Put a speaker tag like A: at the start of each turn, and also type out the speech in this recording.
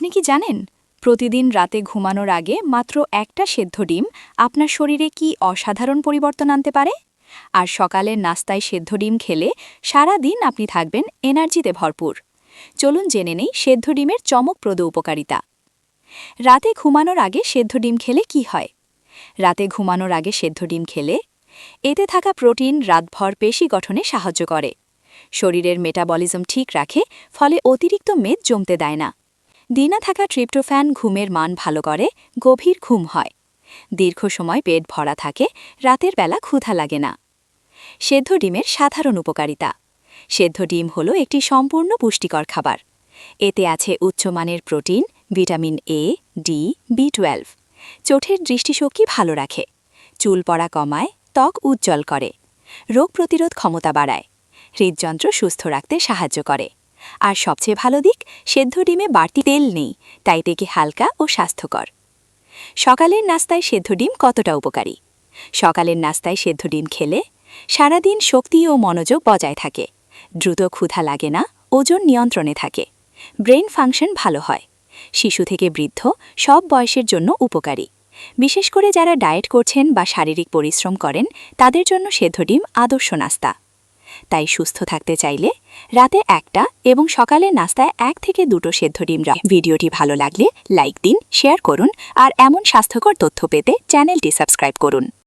A: আপনি কি জানেন? প্রতিদিন রাতে ঘুমানোর আগে মাত্র একটা সেদ্ধ ডিম আপনার শরীরে কি অসাধারণ পরিবর্তন আনতে পারে? আর সকালের নাস্তায় সেদ্ধ ডিম খেলে সারা দিন আপনি থাকবেন এনার্জিতে ভরপুর। চলুন জেনে নেই সেদ্ধ ডিমের চমকপ্রদ উপকারিতা। রাতে ঘুমানোর আগে সেদ্ধ ডিম খেলে কি হয়? রাতে ঘুমানোর আগে সেদ্ধ ডিম খেলে এতে থাকা প্রোটিন রাতভর পেশি গঠনে সাহায্য করে। শরীরের মেটাবলিজম ঠিক রাখে, ফলে অতিরিক্ত মেদ জমতে দেয় না। দিনা থাকা ট্রিপ্টোফ্যান ঘুমের মান ভালো করে, গভীর ঘুম হয়। দীর্ঘ সময় পেট ভরা থাকে, রাতের বেলা ক্ষুধা লাগে না। সেদ্ধ ডিমের সাধারণ উপকারিতা। সেদ্ধ ডিম হল একটি সম্পূর্ণ পুষ্টিকর খাবার। এতে আছে উচ্চমানের protein, vitamin A D B twelve চোখের দৃষ্টিশক্তি ভালো রাখে। চুল পড়া কমায়, ত্বক উজ্জ্বল করে। রোগ প্রতিরোধ ক্ষমতা বাড়ায়। হৃদযন্ত্র সুস্থ রাখতে সাহায্য করে। আর সবচেয়ে ভালো দিক, সেদ্ধ ডিমে বাড়তি তেল নেই, তাই থেকে হালকা ও স্বাস্থ্যকর। সকালের নাস্তায় সেদ্ধ ডিম কতটা উপকারী? সকালের নাস্তায় সেদ্ধ ডিম খেলে সারাদিন শক্তি ও মনোযোগ বজায় থাকে, দ্রুত ক্ষুধা লাগে না, ওজন নিয়ন্ত্রণে থাকে, ব্রেন ফাংশন ভালো হয়, শিশু থেকে বৃদ্ধ সব বয়সের জন্য উপকারী। বিশেষ করে যারা ডায়েট করছেন বা শারীরিক পরিশ্রম করেন, তাদের জন্য সেদ্ধ ডিম আদর্শ নাস্তা। তাই সুস্থ থাকতে চাইলে রাতে একটা এবং সকালে নাস্তায় এক থেকে দুটো সেদ্ধ ডিম রা ভিডিওটি ভালো লাগলে লাইক দিন, শেয়ার করুন আর এমন স্বাস্থ্যকর তথ্য পেতে চ্যানেলটি সাবস্ক্রাইব করুন।